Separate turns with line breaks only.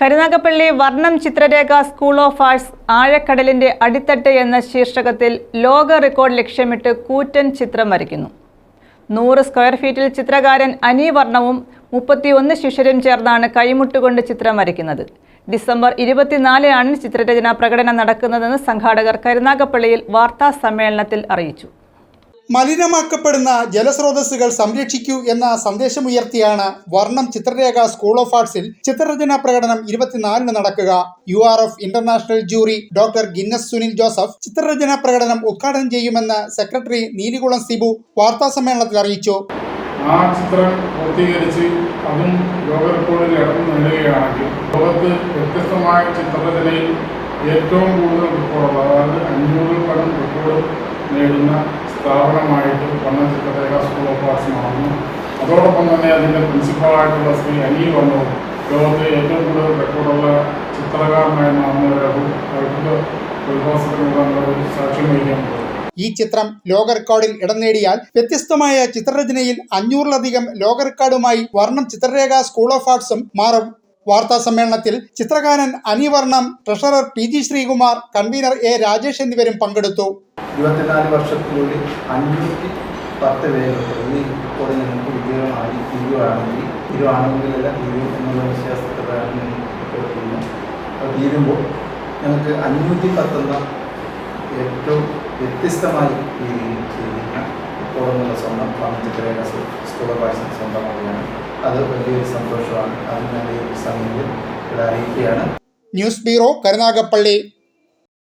Karunagappally Varnam Chitrarekha school of arts ആഴക്കടലിന്റെ അടിത്തട്ട് എന്ന ശീർഷകത്തിൽ ലോക റെക്കോർഡ് ലക്ഷ്യമിട്ട് കൂറ്റൻ ചിത്രം വരയ്ക്കുന്നു. നൂറ് സ്ക്വയർ ഫീറ്റിൽ ചിത്രകാരൻ അനി വർണവും മുപ്പത്തിയൊന്ന് ശിഷ്യരും ചേർന്നാണ് കൈമുട്ടുകൊണ്ട് ചിത്രം വരയ്ക്കുന്നത്. ഡിസംബർ ഇരുപത്തിനാലിനാണ് ചിത്രരചനാ പ്രകടനം നടക്കുന്നതെന്ന് സംഘാടകർ കരുനാഗപ്പള്ളിയിൽ വാർത്താ സമ്മേളനത്തിൽ അറിയിച്ചു.
മലിനമാക്കപ്പെടുന്ന ജലസ്രോതസ്സുകൾ സംരക്ഷിക്കൂ എന്ന സന്ദേശമുയർത്തിയാണ് വർണം ചിത്രരേഖ സ്കൂൾ ഓഫ് ആർട്സിൽ ചിത്രരചനാ പ്രകടനം ഇരുപത്തിനാലിന് നടക്കുക. U R F international jury doctor Guinness Sunil Joseph ചിത്രരചനാ പ്രകടനം ഉദ്ഘാടനം ചെയ്യുമെന്ന് സെക്രട്ടറി നീലികുളം സിബു വാർത്താ സമ്മേളനത്തിൽ അറിയിച്ചു.
ആ ചിത്രം പൂർത്തീകരിച്ച് അതും ലോക റെക്കോർഡിൽ ഇടം നേടുകയാണെങ്കിൽ ലോകത്ത് വ്യത്യസ്തമായ ചിത്രരചനയിൽ ഏറ്റവും കൂടുതൽ റെക്കോർഡുള്ള അതായത് അഞ്ഞൂറിൽ പരം റെക്കോർഡ് നേടുന്ന സ്ഥാപനമായിട്ട് വന്ന ചിത്രരേഖ സ്കൂൾ ഓഫ് ആർട്സ് മാറുന്നു. അതോടൊപ്പം തന്നെ അതിന്റെ പ്രിൻസിപ്പളായിട്ടുള്ള ശ്രീ അനിൽ വന്നു. ലോകത്തെ ഏറ്റവും കൂടുതൽ റെക്കോർഡുള്ള ചിത്രകാരനായി മാറുന്ന ഒരു സാക്ഷ്യം വഹിക്കാൻ പോകുന്നു.
ഈ ചിത്രം ലോക റെക്കോർഡിൽ ഇടം നേടിയാൽ വ്യത്യസ്തമായ ചിത്രരചനയിൽ അഞ്ഞൂറിലധികം ലോക റെക്കോർഡുമായി വർണം ചിത്രരേഖ സ്കൂൾ ഓഫ് ആർട്സും മാറും. വാർത്താ സമ്മേളനത്തിൽ ചിത്രകാരൻ Anivarnam treasurer P G Sreekumar convener A Rajesh എന്നിവരും പങ്കെടുത്തു.
ഇരുപത്തിനാല് വർഷത്തിനുള്ളിൽ അഞ്ഞൂറ്റി പത്ത് പേരുണ്ട് ഇനി ഇപ്പോൾ നിങ്ങൾക്ക് വിജയമായി തീരുവാണെങ്കിൽ തീരുവാണെങ്കിലല്ല തീരും എന്നുള്ള വിശ്വാസത്തിലാണ് തീരുന്നു അപ്പോൾ തീരുമ്പോൾ ഞങ്ങൾക്ക് അഞ്ഞൂറ്റി പത്തെന്ന ഏറ്റവും വ്യത്യസ്തമായി രീതിയിൽ ചെയ്യുന്ന ഇപ്പോഴെന്നുള്ള സ്വന്തം പണച്ചിത്രേഖ സ്കൂൾ ആർട്സിന് സ്വന്തമാവുകയാണ് അത് വലിയൊരു സന്തോഷമാണ്. അത് ഞാൻ ഈ സമയത്ത് ഇവിടെ അറിയിക്കുകയാണ്.
News bureau Karunagappally.